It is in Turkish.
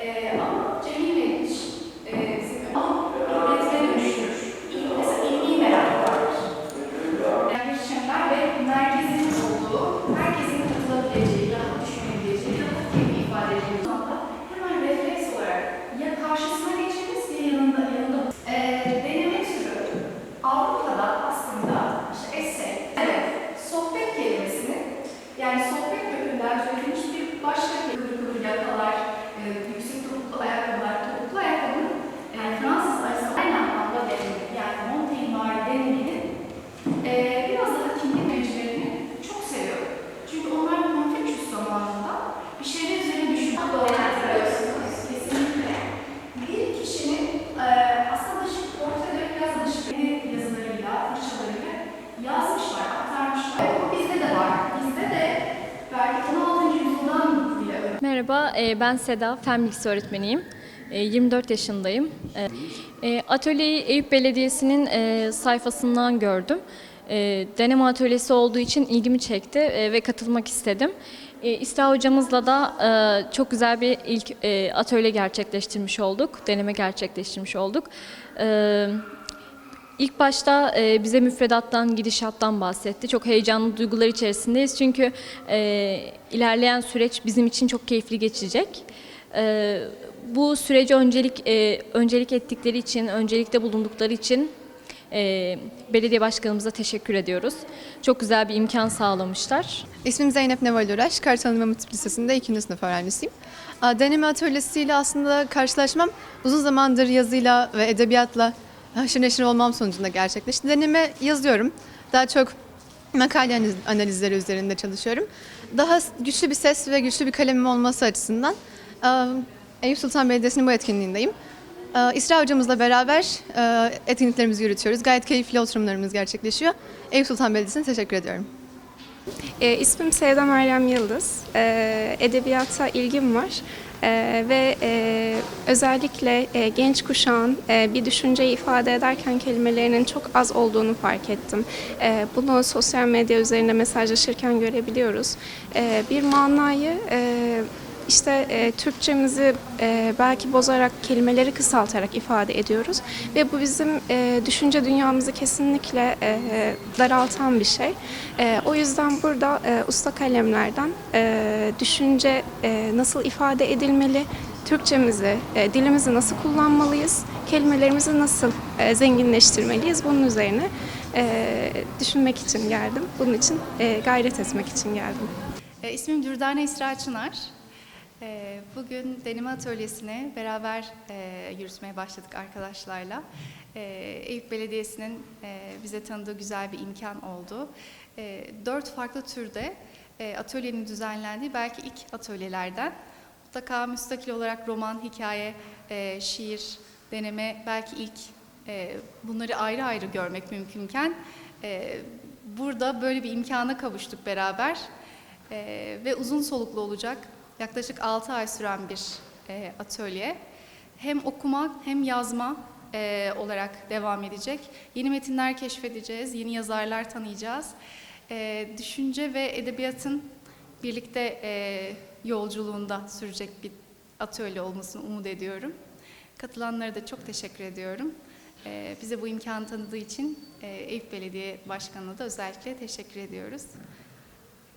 Ee, ama Cemil Bey Merhaba, e, ben Seda, Fen Bilgisi öğretmeniyim. E, 24 yaşındayım. E, e, Atölyeyi Eyüp Belediyesi'nin e, sayfasından gördüm. E, Deneme atölyesi olduğu için ilgimi çekti e, ve katılmak istedim. E, İsra hocamızla da e, çok güzel bir ilk e, atölye gerçekleştirmiş olduk, deneme gerçekleştirmiş olduk. İlk başta e, bize müfredattan, gidişattan bahsetti. Çok heyecanlı duygular içerisindeyiz çünkü e, ilerleyen süreç bizim için çok keyifli geçecek. E, bu süreci öncelik öncelik ettikleri için, öncelikte bulundukları için belediye başkanımıza teşekkür ediyoruz. Çok güzel bir imkan sağlamışlar. İsmim Zeynep Neval Uraş. Kartal İmam Hatip Lisesi'nde 2. sınıf öğrencisiyim. Deneme atölyesiyle aslında karşılaşmam uzun zamandır yazıyla ve edebiyatla haşır neşir olmam sonucunda gerçekleşti. Deneme yazıyorum. Daha çok makale analiz- analizleri üzerinde çalışıyorum. Daha güçlü bir ses ve güçlü bir kalemim olması açısından Eyüp Sultan Belediyesi'nin bu etkinliğindeyim. İsra hocamızla beraber etkinliklerimizi yürütüyoruz. Gayet keyifli oturumlarımız gerçekleşiyor. Eyüp Sultan Belediyesi'ne teşekkür ediyorum. E, ismim Sevda Meryem Yıldız. E, edebiyata ilgim var. E, ve e, özellikle e, genç kuşağın e, bir düşünceyi ifade ederken kelimelerinin çok az olduğunu fark ettim. E, bunu sosyal medya üzerinde mesajlaşırken görebiliyoruz. E, bir manayı e, işte e, Türkçemizi e, belki bozarak kelimeleri kısaltarak ifade ediyoruz ve bu bizim e, düşünce dünyamızı kesinlikle e, daraltan bir şey. E, o yüzden burada e, usta kalemlerden e, düşünce e, nasıl ifade edilmeli, Türkçemizi, e, dilimizi nasıl kullanmalıyız, kelimelerimizi nasıl e, zenginleştirmeliyiz bunun üzerine e, düşünmek için geldim. Bunun için e, gayret etmek için geldim. E, İsmim Dürdane İsra Çınar. E, Bugün deneme atölyesine beraber e, yürütmeye başladık arkadaşlarla. E, Eyüp Belediyesi'nin e, bize tanıdığı güzel bir imkan oldu. E, Dört farklı türde e, atölyenin düzenlendiği belki ilk atölyelerden. Mutlaka müstakil olarak roman, hikaye, şiir, deneme belki ilk bunları ayrı ayrı görmek mümkünken burada böyle bir imkana kavuştuk beraber. Ee, ve uzun soluklu olacak. Yaklaşık 6 ay süren bir e, atölye. Hem okuma hem yazma e, olarak devam edecek. Yeni metinler keşfedeceğiz, yeni yazarlar tanıyacağız. E, düşünce ve edebiyatın birlikte e, yolculuğunda sürecek bir atölye olmasını umut ediyorum. Katılanlara da çok teşekkür ediyorum. E, bize bu imkanı tanıdığı için e, Eyüp Belediye Başkanı'na da özellikle teşekkür ediyoruz.